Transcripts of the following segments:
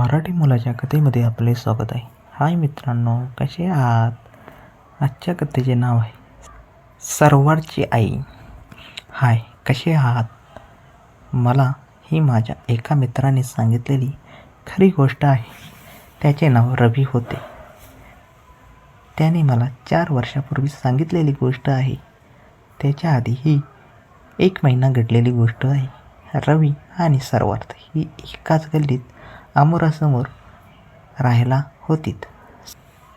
मराठी मुलाच्या कथेमध्ये आपले स्वागत आहे. हाय मित्रांनो कसे आहात? आजच्या कथेचे नाव आहे सरवारची आई. हाय कसे आहात? मला ही माझ्या एका मित्राने सांगितलेली खरी गोष्ट आहे. त्याचे नाव रवी होते. त्याने मला चार वर्षापूर्वी सांगितलेली गोष्ट आहे. त्याच्या आधी ही एक महिना घडलेली गोष्ट आहे. रवी आणि सर्वार्थ ही एकाच गल्लीत आमोरासमोर राहायला होतीत.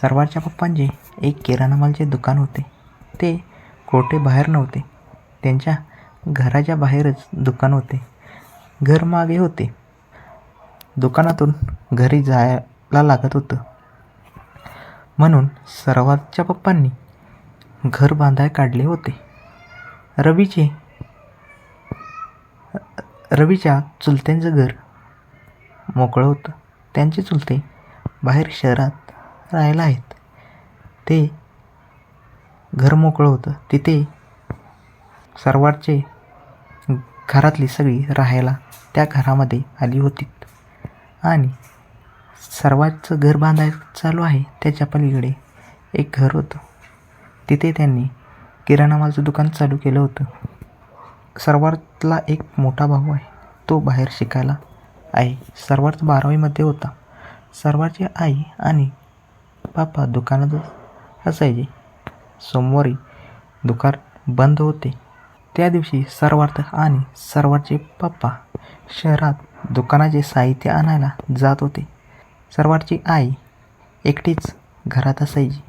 सर्वाच्या पप्पांचे एक किराणा मालचे दुकान होते. ते कोठे बाहेर नव्हते. त्यांच्या घराच्या बाहेरच दुकान होते. घर मागे होते. दुकानातून घरी जायला लागत होतं. म्हणून सर्वातच्या पप्पांनी घर बांधाय काढले होते. रवीचे रवीच्या चुलत्यांचं घर मोकळं होतं. त्यांचे चुलते बाहेर शहरात राहायला आहेत. ते घर मोकळं होतं. तिथे सर्वांचे घरातली सगळी राहायला त्या घरामध्ये आली होती. आणि सर्वांचं घर बांधायचं चालू आहे त्याच्या पलीकडे एक घर होतं. तिथे त्यांनी किराणा मालचं दुकान चालू केलं होतं. सर्वातला एक मोठा भाऊ आहे. तो बाहेर शिकायला आहे सर्वार्थ बारावीमध्ये होता. सर्वाची आई आणि पापा दुकानातच असायचे. सोमवारी दुकान बंद होते. त्या दिवशी सर्वार्थ आणि सर्वाचे पप्पा शहरात दुकानाचे साहित्य आणायला जात होते. सर्वाची आई एकटीच घरात असायची.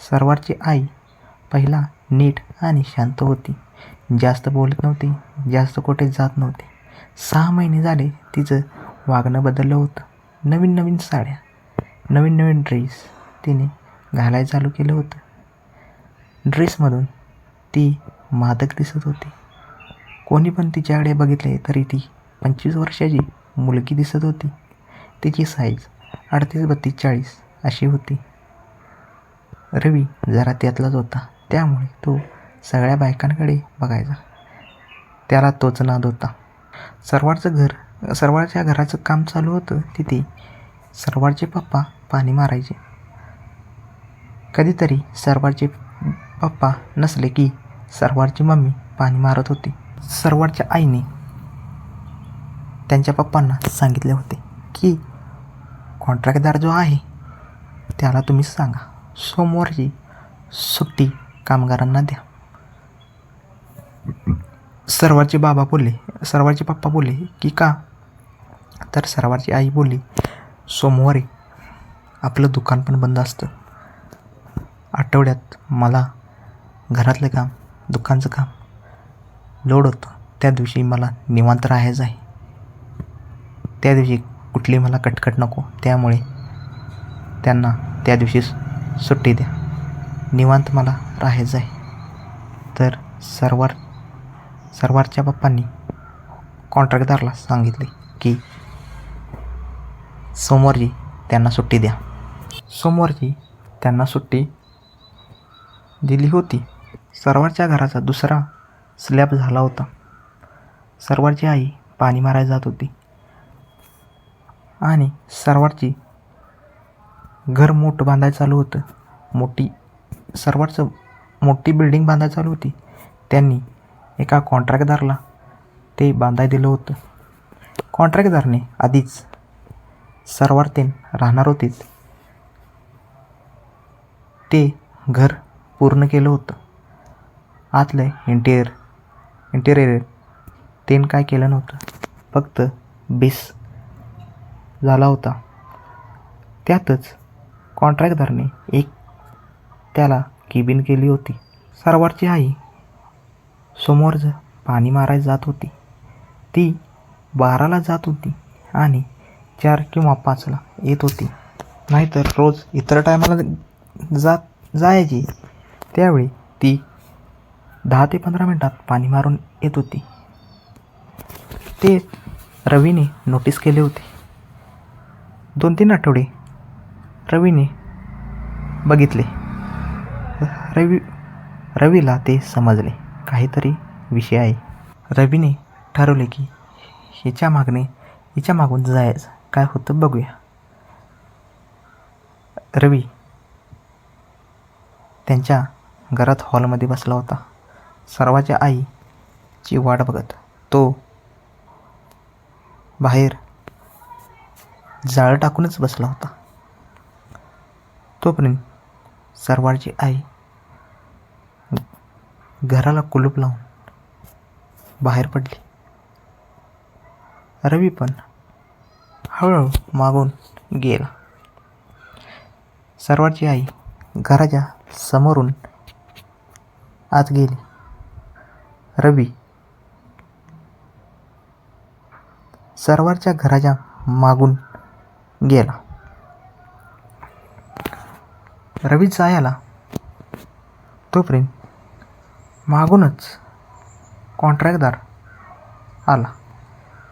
सर्वाची आई पहिला नीट आणि शांत होती. जास्त बोलत नव्हती जास्त कुठे जात नव्हती. सहा महिने झाले तिचं वागणं बदललं होतं. नवीन नवीन साड्या नवीन नवीन ड्रेस तिने घालायला चालू केलं होतं. ड्रेसमधून ती मादक दिसत होती. कोणी पण तिच्याकडे बघितले तरी ती पंचवीस वर्षाची मुलगी दिसत होती. तिची साईज अडतीस बत्तीस चाळीस अशी होती. रवी जरा त्यातलाच होता. त्यामुळे तो सगळ्या बायकांकडे बघायचा. त्याला तोच नाद होता. सर्वारचं घर सर्वारच्या घराचं काम चालू होतं तिथे. सर्वारचे पप्पा पाणी मारायचे. कधीतरी सर्वारचे पप्पा नसले की सर्वारची मम्मी पाणी मारत होती. सर्वारच्या आईने त्यांच्या पप्पांना सांगितले होते की कॉन्ट्रॅक्टदार जो आहे त्याला तुम्ही सांगा. सोमवारची सुट्टी कामगारांना द्या. सर्वांचे बाबा बोलले सर्वांचे पप्पा बोलले की का? तर सर्वांची आई बोलली सोमवारी आपलं दुकान पण बंद असतं. आठवड्यात मला घरातलं काम दुकानचं काम लोड होतं. त्या दिवशी मला निवांत राहायचं आहे. त्या दिवशी कुठली मला कटकट नको त्यामुळे त्यांना त्या दिवशी सुट्टी द्या. निवांत मला राहायचं आहे. तर सर्वात सर्वारच्या पप्पांनी कॉन्ट्रॅक्टदारला सांगितले की सोमवारची त्यांना सुट्टी द्या. सोमवारची त्यांना सुट्टी दिली होती. सर्वारच्या घराचा दुसरा स्लॅब झाला होता. सरवारची आई पाणी मारायला जात होती. आणि सर्वारची घर मोठं बांधायला चालू होतं. मोठी सर्वारचं मोठी बिल्डिंग बांधायला चालू होती. त्यांनी एका कॉन्ट्रॅक्टदारला. ते बांधाय दिलं होतं. कॉन्ट्रॅक्टदारने आधीच सर्वार्थीन राहणार होतीत. ते घर पूर्ण केलं होतं. आतलं इंटेरियर इंटेरियर तेन काय केलं नव्हतं. फक्त बेस झाला होता. त्यातच कॉन्ट्रॅक्टदारने एक त्याला केबिन केली होती. सर्वारची आई समोरचं पाणी मारायला जात होती. ती बाराला जात होती आणि चार किंवा पाचला येत होती. नाहीतर रोज इतर टायमाला जात जायची. त्यावेळी ती दहा ते पंधरा मिनटात पाणी मारून येत होती. ते रवीने नोटीस केले होते. दोन तीन आठवडे रवीने बघितले. रवी रवीला ते समजले. काहीतरी विषय आहे. रवीने ठरवले की हिच्या मागणे हिच्या मागून जायचं. काय होतं बघूया. रवी त्यांच्या घरात हॉलमध्ये बसला होता. सर्वाच्या आईची वाट बघत तो बाहेर जाळं टाकूनच बसला होता. तोपर्यंत सर्वांची आई घराला कुलूप लावून बाहेर पडली. रवी पण हळूहळू मागून गेला. सर्वांची आई घराच्या समोरून आत गेली. रवी सर्वांच्या घराच्या मागून गेला. रवी जायला तोपर्यंत मागूनच कॉन्ट्रॅक्टदार आला.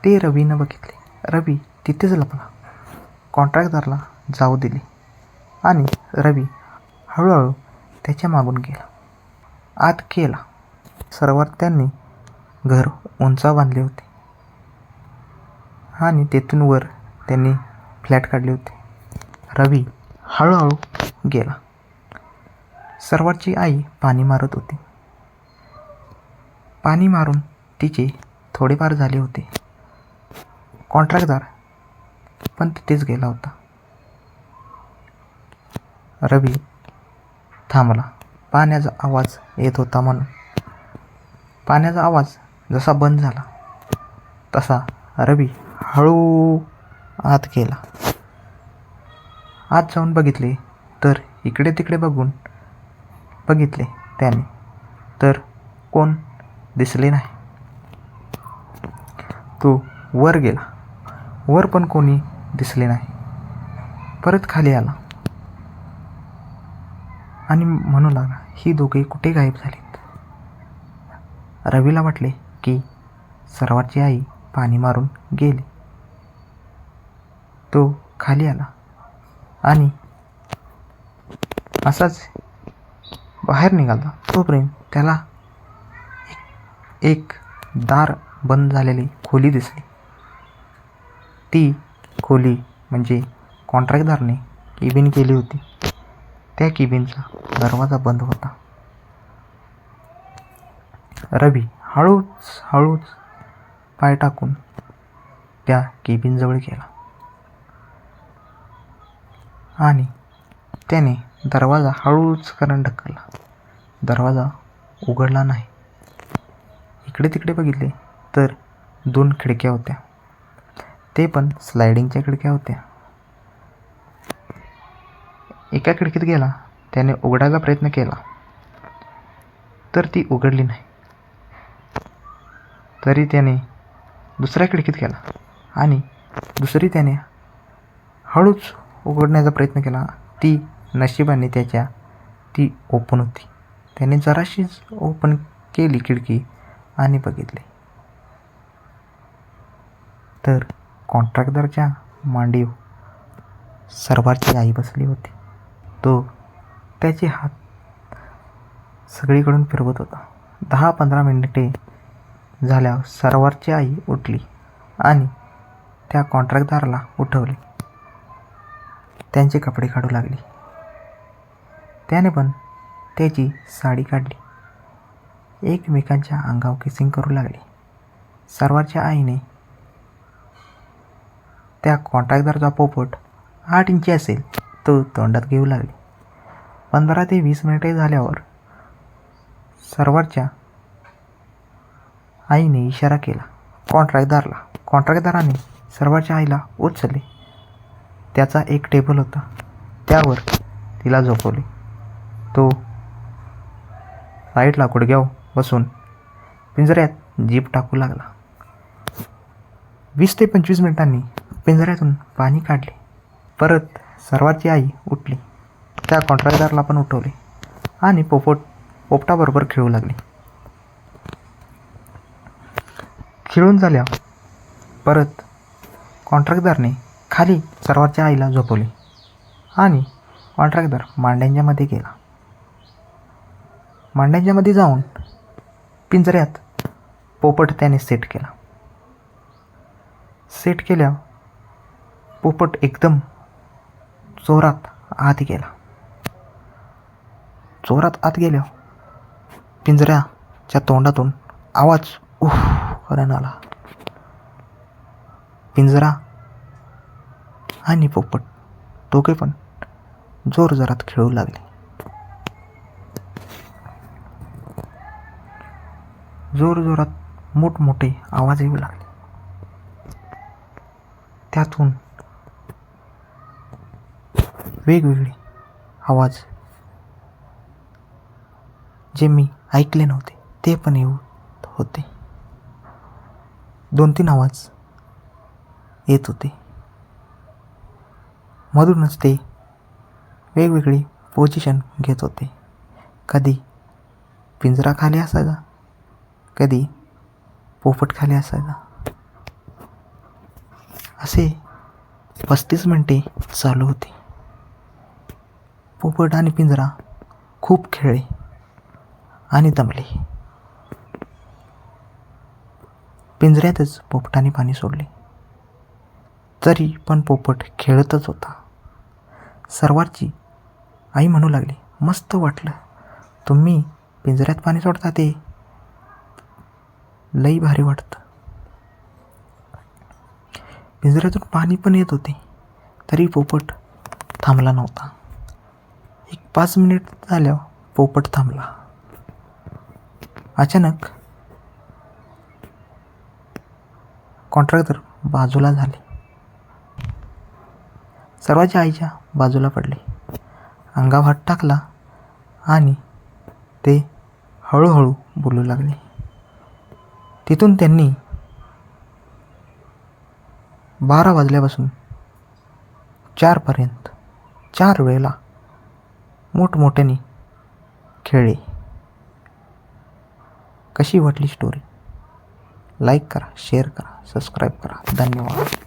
ते रवीनं बघितले. रवी तिथेच लपला. कॉन्ट्रॅक्टदारला जाऊ दिले आणि रवी हळूहळू त्याच्या मागून गेला. आत केला. सर्वात त्यांनी घर उंचा बांधले होते. आणि तेथून वर त्यांनी फ्लॅट काढले होते. रवी हळूहळू गेला. सर्वाची आई पाणी मारत होती. पाणी मारून तिचे थोडेफार झाले होते. कॉन्ट्रॅक्टदार पण तिथेच गेला होता. रवी थांबला. पाण्याचा आवाज येत होता म्हणून. पाण्याचा आवाज जसा बंद झाला तसा रवी हळू आत गेला. आत जाऊन बघितले तर इकडे तिकडे बघून बघितले त्याने. तर कोण? दिसले नाही. तो वर गेला. वर पण कोणी दिसले नाही. परत खाली आला. आणि म्हणू लागला ही दोघे कुठे गायब झालीत? रवीला वाटले की सर्वाची आई पाणी मारून गेली. तो खाली आला आणि असाच बाहेर निघाला. तो प्रेम त्याला एक दार बंद झालेली खोली दिसली. ती खोली म्हणजे कॉन्ट्रॅक्टदारने केबिन केली होती. त्या केबिनचा दरवाजा बंद होता. रवी हळूच हळूच पाय टाकून त्या केबिनजवळ गेला. आणि त्याने दरवाजा हळूच करून ढकलला. दरवाजा उघडला नाही. इकडे तिकडे बघितले तर दोन खिडक्या होत्या. ते पण स्लायडिंगच्या खिडक्या होत्या. एका खिडकीत गेला त्याने उघडायचा प्रयत्न केला तर ती उघडली नाही. तरी त्याने दुसऱ्या खिडकीत गेला आणि दुसरी त्याने हळूच उघडण्याचा प्रयत्न केला. ती नशिबाने त्याच्या ती ओपन होती. त्याने जराशीच ओपन केली खिडकी. आणि बघितले. तर कॉन्ट्रॅक्टरच्या मांडीव सर्वाची आई बसली होती. तो त्याचे हात सगळीकडून फिरवत होता. दहा पंधरा मिनिटे झाल्यावर सर्वारची आई उठली आणि त्या कॉन्ट्रॅक्टदाराला उठवले. त्यांचे कपडे काढू लागले. त्याने पण त्याची साडी काढली. एकमेकांच्या अंगावर किसिंग करू लागले. सर्वाच्या आईने त्या कॉन्ट्रॅक्टदारचा पोपट आठ इंची असेल तो तोंडात घेऊ लागले. पंधरा ते वीस मिनिटे झाल्यावर सर्वाच्या आईने इशारा केला. कॉन्ट्रॅक्टदारला कॉन्ट्रॅक्टदाराने सर्वाच्या आईला उचलले. त्याचा एक टेबल होता. त्यावर तिला झोपवले. तो साईडला गुडघ्याव बसून पिंजऱ्यात जीप टाकू लागला. वीस ते पंचवीस मिनिटांनी पिंजऱ्यातून पाणी काढले. परत सर्वाची आई उठली. त्या कॉन्ट्रॅक्टरला पण उठवले आणि पोपट पोपटाबरोबर खेळू लागले. खेळून झाल्या. परत कॉन्ट्रॅक्टदारने खाली सर्वाच्या आईला झोपवले आणि कॉन्ट्रॅक्टदार मांड्यांच्यामध्ये गेला. मांड्यांच्यामध्ये जाऊन पिंजऱ्यात पोपट त्याने सेट केला. सेट केल्यावर पोपट एकदम चोरात आत गेला. चोरात आत गेल्यावर पिंजऱ्याच्या तोंडातून आवाज उफ करण आला. पिंजरा आणि पोपट दोघे पण जोर जोरात खेळू लागले. जोरजोरात मोठमोठे आवाज येऊ लागले. त्यातून वेगवेगळे आवाज. जे मी ऐकले नव्हते ते पण येऊ होते. दोन तीन आवाज येत होते. मधूनच ते वेगवेगळी पोझिशन घेत होते. कधी पिंजरा खाली असायचा कधी पोपट खाली असायचा. असे पस्तीस मिनटे चालू होते. पोपट आणि पिंजरा खूप खेळले आणि दमले. पिंजऱ्यातच पोपटाने पाणी सोडले. तरी पण पोपट खेळतच होता. सर्वांची आई म्हणू लागली मस्त वाटलं. तुम्ही पिंजऱ्यात पाणी सोडता ते लई भारी वाटतं. पिंजऱ्यातून पाणी पण येत होते तरी पोपट थांबला नव्हता. एक पाच मिनिट झाल्यावर पोपट थांबला. अचानक कॉन्ट्रॅक्टर बाजूला झाले. सर्वाच्या आईच्या बाजूला पडले. अंगावर हात टाकला आणि ते हळूहळू बोलू लागले. तिथून त्यांनी बारा वाजल्यापासून चारपर्यंत चार वेळेला मोठमोठ्याने खेळले. कशी वाटली स्टोरी लाईक करा शेअर करा सबस्क्राईब करा. धन्यवाद.